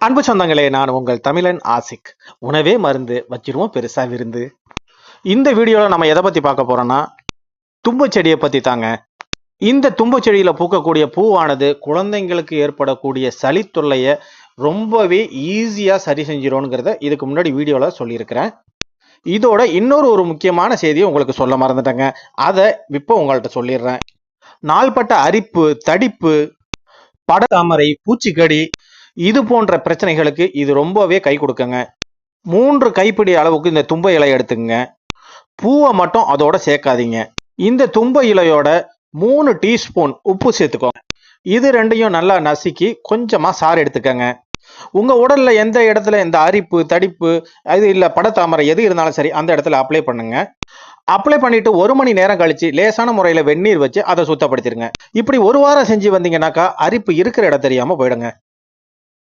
அன்பு சொந்தங்களே நான் உங்கள் தமிழன் ஆசிக். உணவே மருந்து வச்சிருவோம் பெருசா விருந்து. இந்த வீடியோவில் நம்ம எதை பத்தி பார்க்க போறோம்னா தும்பு செடியை பத்தி தாங்க. இந்த தும்பு செடியில பூக்கக்கூடிய பூவானது குழந்தைங்களுக்கு ஏற்படக்கூடிய சளி தொல்லையை ரொம்பவே ஈஸியா சரி செஞ்சிரும்ங்கிறத இதுக்கு முன்னாடி வீடியோவில் சொல்லியிருக்கிறேன். இதோட இன்னொரு ஒரு முக்கியமான செய்தியை உங்களுக்கு சொல்ல மறந்துட்டேங்க. அதை இப்போ உங்கள்கிட்ட சொல்லிடுறேன். நாள்பட்ட அரிப்பு தடிப்பு படத்தாமரை பூச்சிக்கடி இது போன்ற பிரச்சனைகளுக்கு இது ரொம்பவே கை கொடுக்குங்க. மூன்று கைப்பிடி அளவுக்கு இந்த தும்பை இலை எடுத்துங்க பூவை மட்டும் அதோட சேர்க்காதீங்க. இந்த தும்பை இலையோட மூணு டீஸ்பூன் உப்பு சேர்த்துக்கோங்க. இது ரெண்டையும் நல்லா நசுக்கி கொஞ்சமாக சாறு எடுத்துக்கங்க. உங்கள் உடலில் எந்த இடத்துல இந்த அரிப்பு தடிப்பு அது இல்லை படத்தாமரை எது இருந்தாலும் சரி அந்த இடத்துல அப்ளை பண்ணுங்க. அப்ளை பண்ணிட்டு ஒரு மணி நேரம் கழிச்சு லேசான முறையில் வெந்நீர் வச்சு அதை சுத்தப்படுத்திடுங்க. இப்படி ஒரு வாரம் செஞ்சு வந்தீங்கன்னாக்கா அரிப்பு இருக்கிற இடம் தெரியாமல் போயிடுங்க.